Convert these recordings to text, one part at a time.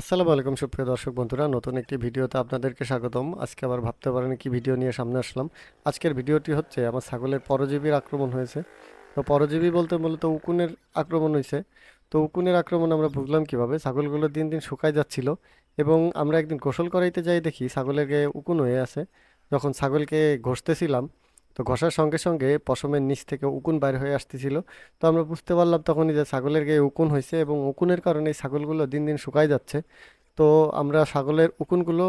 আসসালামু আলাইকুম, সুপ্রিয় দর্শক বন্ধুরা। নতুন একটি ভিডিওতে আপনাদেরকে স্বাগতম। আজকে আবার ভাবতে পারেন কি ভিডিও নিয়ে সামনে আসলাম। আজকের ভিডিওটি হচ্ছে, আমার ছাগলের পরজীবীর আক্রমণ হয়েছে। তো পরজীবী বলতে মূলত উকুনের আক্রমণ হয়েছে। তো উকুনের আক্রমণ আমরা বুঝলাম কীভাবে? ছাগলগুলো দিন দিন শুকায় যাচ্ছিল এবং আমরা একদিন গোসল করাইতে যাই দেখি, ছাগলের গায়ে উকুন হয়ে আছে। যখন ছাগলকে ঘষতেছিলাম তো ঘষার সঙ্গে সঙ্গে পশমের নিচ থেকে উকুন বাইর হয়ে আসতেছিল। তো আমরা বুঝতে পারলাম তখনই যে ছাগলের গায়ে উকুন হয়েছে এবং উকুনের কারণে ছাগলগুলো দিন দিন শুকায় যাচ্ছে। তো আমরা ছাগলের উকুনগুলো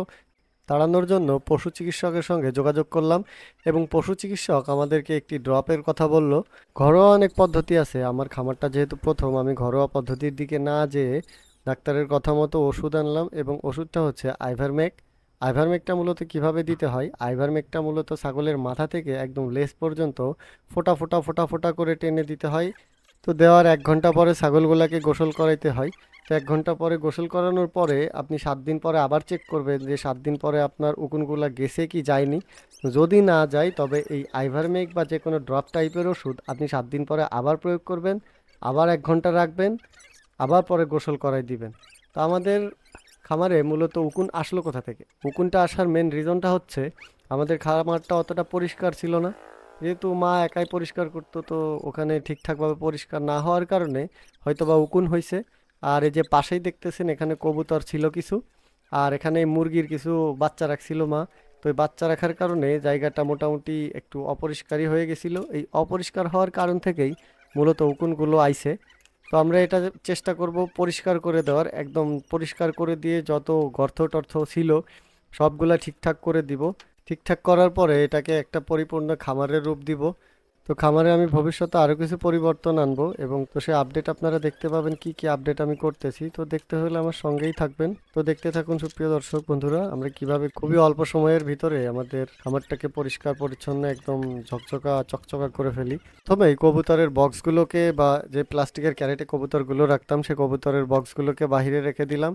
তাড়ানোর জন্য পশু চিকিৎসকের সঙ্গে যোগাযোগ করলাম এবং পশু চিকিৎসক আমাদেরকে একটি ড্রপের কথা বলল, ঘরোয়া অনেক পদ্ধতি আছে। আমার খামারটা যেহেতু প্রথম, আমি ঘরোয়া পদ্ধতির দিকে না যেয়ে ডাক্তারের কথা মতো ওষুধ আনলাম এবং ওষুধটা হচ্ছে আইভারমেক আইভারমেকটা মূলত কীভাবে দিতে হয়? আইভারমেকটা মূলত ছাগলের মাথা থেকে একদম লেজ পর্যন্ত ফোটা ফোটা ফোটা ফোটা করে টেনে দিতে হয়। তো দেওয়ার এক ঘণ্টা পরে ছাগলগুলোকে গোসল করাইতে হয়। তো এক ঘণ্টা পরে গোসল করানোর পরে আপনি সাত দিন পরে আবার চেক করবেন যে সাত দিন পরে আপনার উকুনগুলা গেছে কি যায়নি। যদি না যায়, তবে এই আইভারমেক বা যে কোনো ড্রপ টাইপের ওষুধ আপনি সাত দিন পরে আবার প্রয়োগ করবেন, আবার এক ঘণ্টা রাখবেন, আবার পরে গোসল করাই দিবেন। তো আমাদের খামারে মূলত উকুন আসলো কোথা থেকে? উকুনটা আসার মেন রিজনটা হচ্ছে আমাদের খামারটা অতটা পরিষ্কার ছিল না। যেহেতু মা একাই পরিষ্কার করতো, তো ওখানে ঠিকঠাকভাবে পরিষ্কার না হওয়ার কারণে হয়তো বা উকুন হয়েছে আর এই যে পাশেই দেখতেছেন, এখানে কবুতর ছিল কিছু। আর এখানে মুরগির কিছু বাচ্চা রাখছিল মা। তো এই বাচ্চা রাখার কারণে জায়গাটা মোটামুটি একটু অপরিষ্কারই হয়ে গেছিল। এই অপরিষ্কার হওয়ার কারণ থেকেই মূলত উকুনগুলো আইছে। তো আমরা এটা চেষ্টা করব পরিষ্কার করে দেওয়ার। একদম পরিষ্কার করে দিয়ে যত গর্থ টর্থ ছিল সবগুলা ঠিকঠাক করে দিব। ঠিকঠাক করার পরে এটাকে একটা পরিপূর্ণ খামারের রূপ দিব। তো খামারে আমি ভবিষ্যতে আরও কিছু পরিবর্তন আনব এবং তো সে আপডেট আপনারা দেখতে পাবেন কি কি আপডেট আমি করতেছি। তো দেখতে হলে আমার সঙ্গেই থাকবেন। তো দেখতে থাকুন সুপ্রিয় দর্শক বন্ধুরা, আমরা কীভাবে খুবই অল্প সময়ের ভিতরে আমাদের খামারটাকে পরিষ্কার, পরিচ্ছন্ন, একদম ঝকঝকা, চকচকা করে ফেলি। তবে এই কবুতরের বক্সগুলোকে বা যে প্লাস্টিকের ক্যারেটে কবুতরগুলো রাখতাম, সে কবুতরের বক্সগুলোকে বাইরে রেখে দিলাম।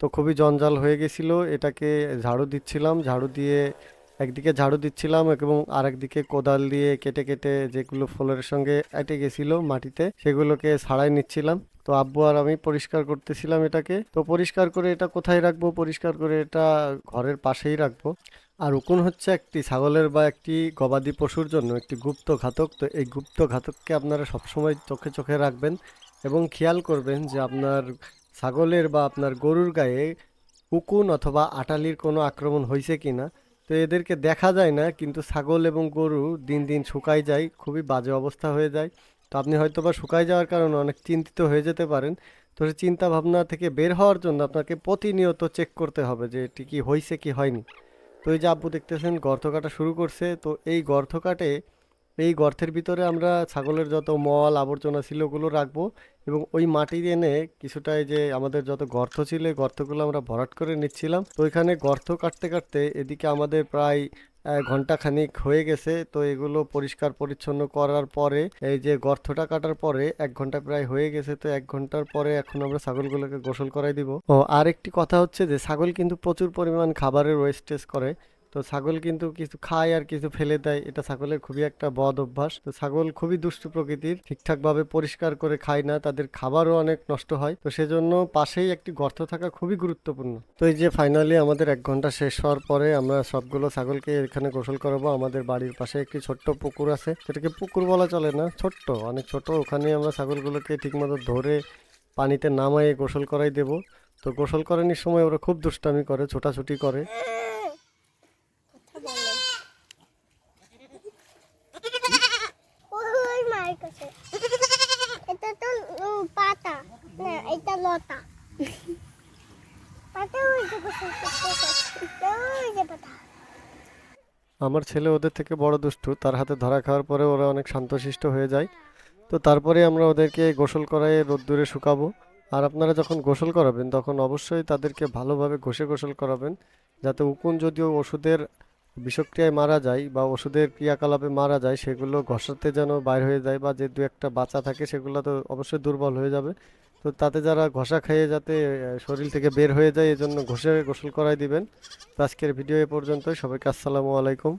তো খুবই জঞ্জাল হয়ে গেছিল, এটাকে ঝাড়ু দিচ্ছিলাম। ঝাড়ু দিয়ে একদিকে ঝাড়ু দিচ্ছিলাম এবং আরেকদিকে কোদাল দিয়ে কেটে কেটে যেগুলো ফলের সঙ্গে এঁটে গেছিল মাটিতে, সেগুলোকে ছাড়াই নিচ্ছিলাম। তো আব্বু আর আমি পরিষ্কার করতেছিলাম এটাকে। তো পরিষ্কার করে এটা কোথায় রাখব? পরিষ্কার করে এটা ঘরের পাশেই রাখব। আর উকুন হচ্ছে একটি ছাগলের বা একটি গবাদি পশুর জন্য একটি গুপ্ত ঘাতক। তো এই গুপ্ত ঘাতককে আপনারা সবসময় চোখে চোখে রাখবেন এবং খেয়াল করবেন যে আপনার ছাগলের বা আপনার গরুর গায়ে উকুন অথবা আটালির কোনো আক্রমণ হয়েছে কিনা। তো এদেরকে দেখা যায় না, কিন্তু ছাগল এবং গরু দিন দিন শুকায় যায়, খুবই বাজে অবস্থা হয়ে যায়। তো আপনি হয়তো বা শুকায় যাওয়ার কারণে অনেক চিন্তিত হয়ে যেতে পারেন। তো সেই চিন্তা ভাবনা থেকে বের হওয়ার জন্য আপনাকে প্রতিনিয়ত চেক করতে হবে যে এটি কি হয়েছে কি হয়নি। তো এই যে আব্বু দেখতেছেন গর্ত কাটা শুরু করছে, তো এই গর্ত কাটে এই গর্তের ভিতরে আমরা ছাগলের যত মল, আবর্জনা ছিল ওগুলো রাখব এবং ওই মাটি এনে কিছুটা যে আমাদের যত গর্ত ছিল গর্তগুলো আমরা ভরাট করে নিচ্ছিলাম। তো এখানে গর্ত কাটতে কাটতে এদিকে আমাদের প্রায় ঘন্টাখানিক হয়ে গেছে। তো এগুলো পরিষ্কার পরিচ্ছন্ন করার পরে, এই যে গর্তটা কাটার পরে এক ঘণ্টা প্রায় হয়ে গেছে। তো এক ঘণ্টার পরে এখন আমরা ছাগলগুলোকে গোসল করাই দিব। ও আর একটি কথা হচ্ছে যে ছাগল কিন্তু প্রচুর পরিমাণ খাবারের ওয়েস্টেজ করে। তো ছাগল কিন্তু কিছু খায় আর কিছু ফেলে দেয়। এটা ছাগলের খুবই একটা বদ অভ্যাস। তো ছাগল খুবই দুষ্টু প্রকৃতির ঠিকঠাক ভাবে পরিষ্কার করে খায় না, তাদের খাবারও অনেক নষ্ট হয়। তো সেজন্য পাশেই একটি গর্ত থাকা খুবই গুরুত্বপূর্ণ। তো এই যে ফাইনালি আমাদের এক ঘণ্টা শেষ হওয়ার পরে আমরা সবগুলো ছাগলকে এখানে গোসল করাবো। আমাদের বাড়ির পাশে একটি ছোট্ট পুকুর আছে। সেটাকে পুকুর বলা চলে না, ছোট্ট, অনেক ছোট। ওখানে আমরা ছাগলগুলোকে ঠিকমতো ধরে পানিতে নামায়ে গোসল করাই দেব। তো গোসল করানোর সময় ওরা খুব দুষ্টামি করে, ছোটাছুটি করে। এটা তো পাতা। না, এটা লতা। আমার ছেলে ওদের থেকে বড় দুষ্টু, তার হাতে ধরা খাওয়ার পরে ওরা অনেক শান্তশিষ্ট হয়ে যায়। তো তারপরে আমরা ওদেরকে গোসল করায় রোদ্দুরে শুকাবো। আর আপনারা যখন গোসল করাবেন, তখন অবশ্যই তাদেরকে ভালোভাবে ঘষে গোসল করাবেন, যাতে উকুন যদিও ওষুধের বিষক্রিয়ায় মারা যায় বা ওষুধের ক্রিয়াকলাপে মারা যায়, সেগুলো ঘষাতে যেন বাইর হয়ে যায় বা যে দু একটা বাচ্চা থাকে সেগুলো তো অবশ্যই দুর্বল হয়ে যাবে। তো তাতে যারা ঘষা খেয়ে যাতে শরীর থেকে বের হয়ে যায়, এজন্য ঘষে গোসল করাই দিবেন। তো আজকের ভিডিও এ পর্যন্তই। সবাইকে আসসালামু আলাইকুম।